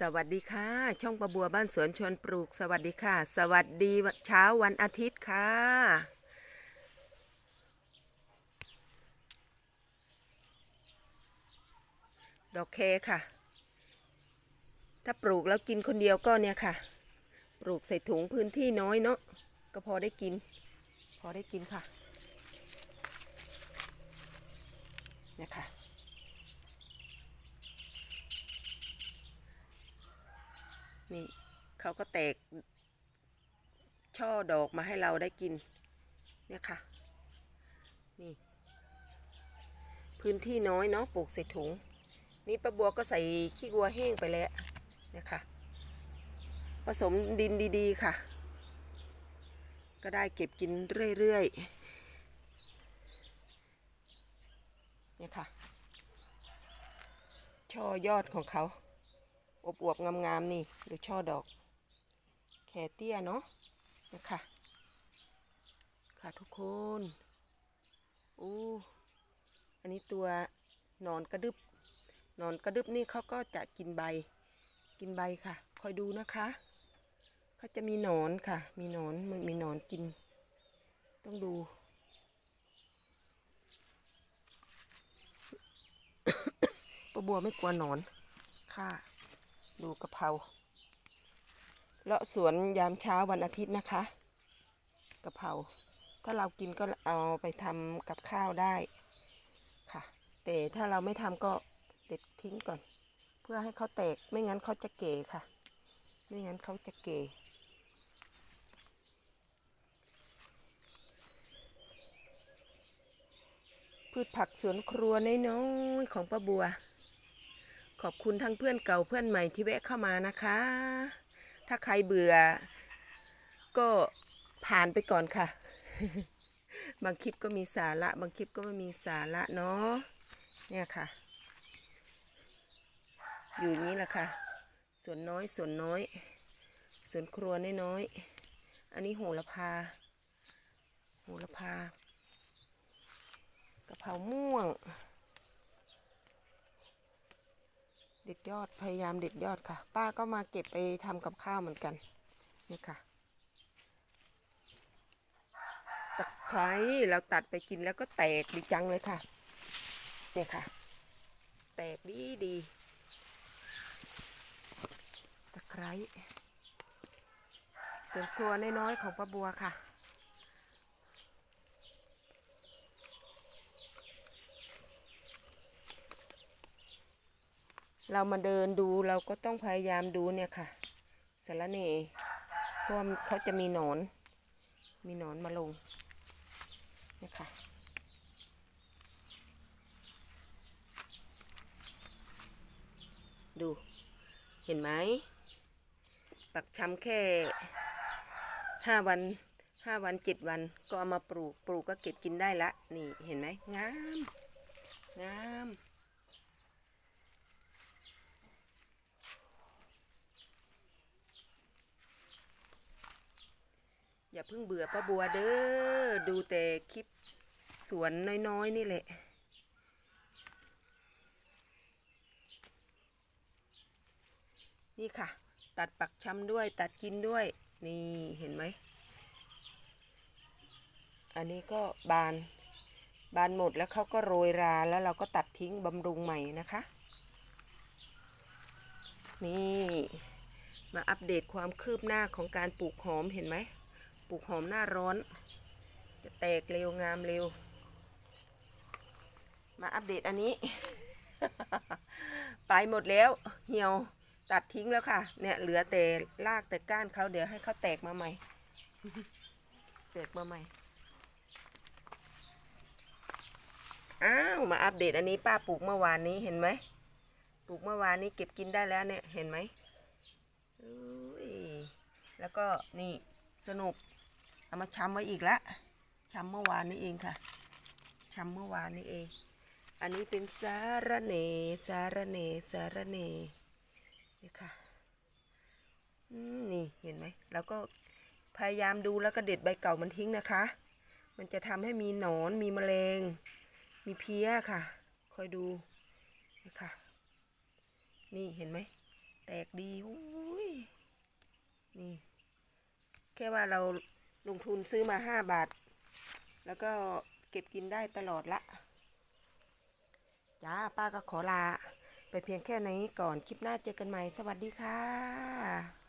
สวัสดีค่ะ ช่องประบัวบ้านสวนชวนปลูก สวัสดีค่ะ สวัสดีเช้าวันอาทิตย์ค่ะ ดอกเคค่ะ ถ้าปลูกแล้วกินคนเดียวก็เนี่ยค่ะ ปลูกใส่ถุงพื้นที่น้อยเนาะก็พอได้กิน พอได้กินค่ะเนี่ยค่ะ นี่เขาก็แตก ช่อดอกมาให้เราได้กิน เนี่ยค่ะ นี่ พื้นที่น้อยเนาะปลูกใส่ถุง นี่ป้าบัวก็ใส่ขี้วัวแห้งไปแล้วเนี่ยค่ะ ผสมดินดีๆค่ะ ก็ได้เก็บกินเรื่อยๆ เนี่ยค่ะ ช่อยอดของเขา อวบๆงามๆนี่ดูช่อดอกแคเตี้ยเนาะนะคะค่ะทุกคนอู้อันนี้ตัวนอนกระดึบนอนกระดึบนี่เขาก็จะกินใบ กินใบค่ะ คอยดูนะคะเขาจะมีหนอนค่ะ มีหนอนมันมีหนอนกิน ต้องดูปะบัวไม่กลัวหนอนค่ะ ดูกะเพราเลาะสวนยามเช้าวันอาทิตย์นะคะกะเพราถ้าเรากินก็เอาไปทำกับข้าวได้ค่ะ แต่ถ้าเราไม่ทำก็เด็ดทิ้งก่อน เพื่อให้เขาแตกไม่งั้นเขาจะเก๋ค่ะ ไม่งั้นเขาจะเก๋พืชผักสวนครัวน้อยๆของป้าบัว ขอบคุณทั้งเพื่อนเก่าเพื่อนใหม่ที่แวะเข้ามานะคะ ถ้าใครเบื่อ ก็ผ่านไปก่อนค่ะ บางคลิปก็มีสาระ บางคลิปก็ไม่มีสาระเนาะเนี่ยค่ะ อยู่นี้แหละค่ะ ส่วนน้อยส่วนน้อย ส่วนครัวน้อยๆอันนี้โหระพาโหระพากะเพราม่วง เด็ดยอดพยายามเด็ดยอดค่ะ ป้าก็มาเก็บไปทำกับข้าวเหมือนกันนี่ค่ะตะไคร้เราตัดไปกินแล้วก็แตกดีจังเลยค่ะเนี่ยค่ะ แตกดีดีตะไคร้ส่วนครัวน้อยๆของป้าบัวค่ะ เรามาเดินดูเราก็ต้องพยายามดูเนี่ยค่ะสารเนเพราะเขาจะมีหนอน มีหนอนมาลงเนี่ยค่ะดู เห็นไหม ปักชำแค่ห้าวันห้าวันเจ็ดวันก็เอามาปลูก ปลูกก็เก็บกินได้ละ นี่เห็นไหมงาม งาม อย่าเพิ่งเบื่อป้าบัวเด้อ ดูแต่คลิปสวนน้อยๆ นี่แหละ นี่ค่ะ ตัดปักช้ำด้วยตัดกินด้วย นี่เห็นไหม อันนี้ก็บาน บานหมดแล้วเขาก็โรยราแล้วเราก็ตัดทิ้งบำรุงใหม่นะคะ นี่มาอัปเดตความคืบหน้าของการปลูกหอมเห็นไหม ลูกหอมหน้าร้อน จะแตกเร็วงามเร็ว มาอัปเดตอันนี้ ไปหมดแล้วเหี่ยวตัดทิ้งแล้วค่ะ เนี่ยเหลือแต่รากแต่ก้านเขาเดี๋ยวให้เขาแตกมาใหม่ แตกมาใหม่ อ้าวมาอัปเดตอันนี้ป้าปลูกเมื่อวานนี้เห็นไหมปลูกเมื่อวานนี้เก็บกินได้แล้วเนี่ยเห็นไหมแล้วก็นี่สนุกามาช้ำไว้อีกละช้ำเมื่อวานนี้เองค่ะช้ำเมื่อวานนี้เอง อันนี้เป็นสารเนสารเนสารเนนี่ค่ะนี่เห็นไหมแล้วก็พยายามดูแล้วก็เด็ดใบเก่ามันทิ้งนะคะ มันจะทำให้มีหนอนมีแมลง มีเพี้ยค่ะ คอยดูนี่ค่ะ นี่เห็นไหมแตกดีอุ้ยนี่ แค่ว่าเรา ลงทุนซื้อมาห้าบาท แล้วก็เก็บกินได้ตลอดละ จ้าป้าก็ขอลา ไปเพียงแค่นี้ก่อน คลิปหน้าเจอกันใหม่ สวัสดีค่ะ